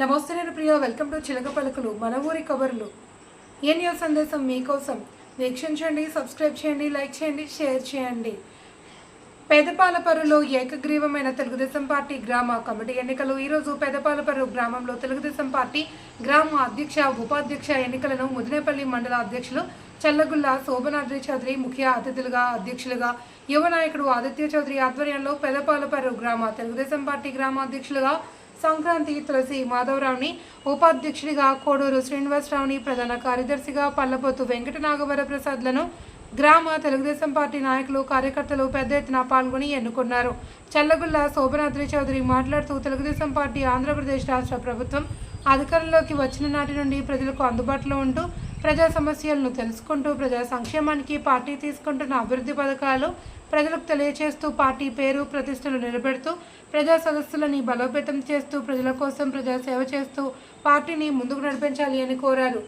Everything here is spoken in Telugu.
నమస్తే నేను ప్రియ. వెల్కమ్ టు చిలక పలుకులు మన ఊరి కబుర్లు. ఏ న్యూస్ సందేశం మీకోసం వీక్షించండి సబ్స్క్రైబ్ చేయండి లైక్ చేయండి షేర్ చేయండి. పెదపాలపరులో ఏకగ్రీవమైన తెలుగుదేశం పార్టీ గ్రామ కమిటీ ఎన్నికలు. ఈరోజు పెదపాలపరు గ్రామంలో తెలుగుదేశం పార్టీ గ్రామ అధ్యక్ష ఉపాధ్యక్ష ఎన్నికలను ముదినేపల్లి మండల అధ్యక్షులు చల్లగుల్ల శోభనాద్రి చౌదరి ముఖ్య అతిథులుగా అధ్యక్షులుగా యువ నాయకుడు ఆదిత్య చౌదరి ఆధ్వర్యంలో పెదపాలపరు గ్రామ తెలుగుదేశం పార్టీ గ్రామ అధ్యక్షులుగా సంక్రాంతి తులసి మాధవరావుని ఉపాధ్యక్షుడిగా కోడూరు శ్రీనివాసరావుని ప్రధాన కార్యదర్శిగా పల్లపోతు వెంకట నాగవర ప్రసాద్లను గ్రామ తెలుగుదేశం పార్టీ నాయకులు కార్యకర్తలు పెద్ద ఎత్తున పాల్గొని ఎన్నుకున్నారు. చల్లగుల్ల శోభనాద్రి చౌదరి మాట్లాడుతూ తెలుగుదేశం పార్టీ ఆంధ్రప్రదేశ్ రాష్ట్ర ప్రభుత్వం అధికారంలోకి వచ్చిన నాటి నుండి ప్రజలకు అందుబాటులో ఉంటూ ప్రజా సమస్యలను తెలుసుకుంటూ ప్రజా సంక్షేమానికి పార్టీ తీసుకుంటున్న అభివృద్ధి పథకాలు ప్రజలకు తెలియచేస్తూ పార్టీ పేరు ప్రతిష్టలు నిలబెడుతూ ప్రజా సదస్సులని బలోపేతం చేస్తూ ప్రజల కోసం ప్రజా సేవ చేస్తూ పార్టీని ముందుకు నడిపించాలి అని కోరారు.